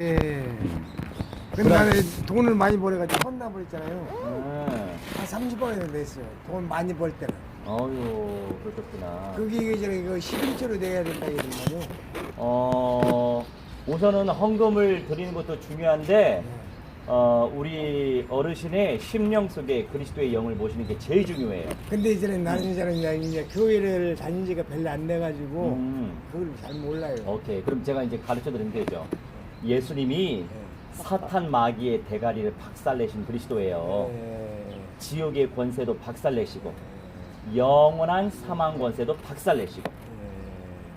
예. 근데 나는 돈을 많이 벌어가지고 혼나버렸잖아요. 음. 한 30억이나 냈어요. 돈 많이 벌 때는. 어유 그렇구나. 그게 이제 이거 11조로 내야 된다 이러면요. 어 우선은 헌금을 드리는 것도 중요한데 어 우리 어르신의 심령 속에 그리스도의 영을 모시는 게 제일 중요해요. 근데 이제는 나는 이제는 이제, 이제 교회를 다닌 지가 별로 안 돼가지고 음. 그걸 잘 몰라요. 오케이 그럼 제가 이제 가르쳐 드리면 되죠. 예수님이 사탄 마귀의 대가리를 박살내신 그리스도예요. 예. 지옥의 권세도 박살내시고 영원한 사망 권세도 박살내시고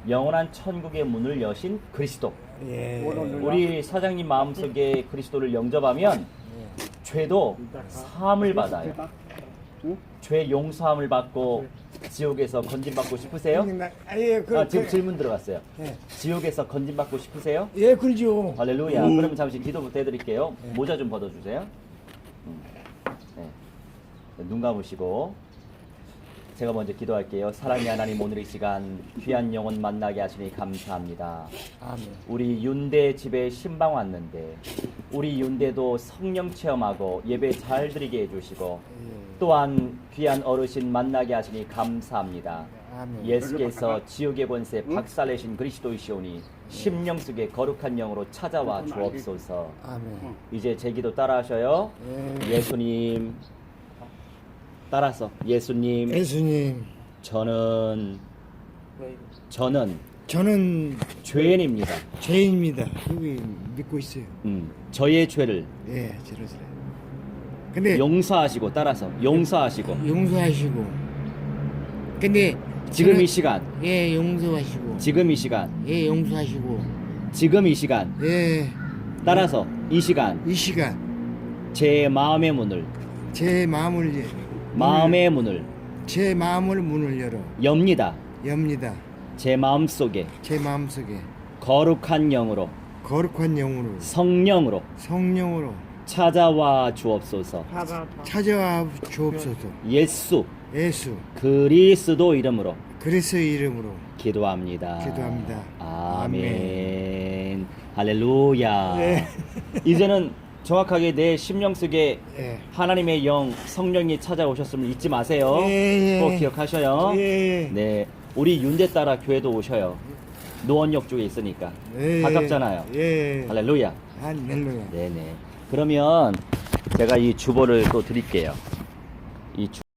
영원한 천국의 문을 여신 그리스도. 예. 우리 사장님 마음속에 그리스도를 영접하면 죄도 사함을 받아요. 죄 용서함을 받고 지옥에서 건진받고 싶으세요? 나- 아, 예, 그, 아, 지금 그- 질문 들어갔어요. 예. 지옥에서 건진받고 싶으세요? 예, 그러죠. 할렐루야. 그러면 잠시 기도부터 해드릴게요. 모자 좀 벗어주세요. 음. 네. 눈 감으시고 제가 먼저 기도할게요. 사랑의 하나님 오늘 이 시간 귀한 영혼 만나게 하시니 감사합니다. 아멘. 우리 윤대 집에 신방 왔는데 우리 윤대도 성령 체험하고 예배 잘 드리게 해주시고 예. 또한 귀한 어르신 만나게 하시니 감사합니다. 아멘. 예수께서 지옥의 권세 박살내신 그리스도이시오니 심령 속에 거룩한 영으로 찾아와 주옵소서. 아멘. 이제 제 기도 따라하셔요. 예. 예수님 따라서 예수님 예수님, 저는 저는 저는 죄인입니다. 죄인입니다. 믿고 있어요. 음, 저의 죄를 예, 저러세요. 근데 용서하시고 따라서 용서하시고. 용서하시고. 근데 지금 저는- 이 시간. 예, 용서하시고. 지금 이 시간. 예, 용서하시고. 지금 이 시간. 예, 따라서 이 시간. 이 시간. 제 마음의 문을. 제 마음을 예- 마음의 문을. 제 마음을 문을 열어. 엽니다. 엽니다. 제 마음 속에. 제 마음 속에. 거룩한 영으로. 거룩한 영으로. 성령으로. 성령으로 찾아와 주옵소서. 찾아와 주옵소서. 예수 예수 그리스도 이름으로 그리스도의 이름으로 기도합니다. 기도합니다. 아멘. 할렐루야. 네. 이제는 정확하게 내 심령 속에 예. 하나님의 영 성령이 찾아오셨음을 잊지 마세요. 예, 예. 꼭 기억하셔요. 예. 네, 우리 윤대 따라 교회도 오셔요. 노원역 쪽에 있으니까 예. 가깝잖아요. 예. 할렐루야. 할렐루야. 네네. 그러면 제가 이 주보를 또 드릴게요. 이 주...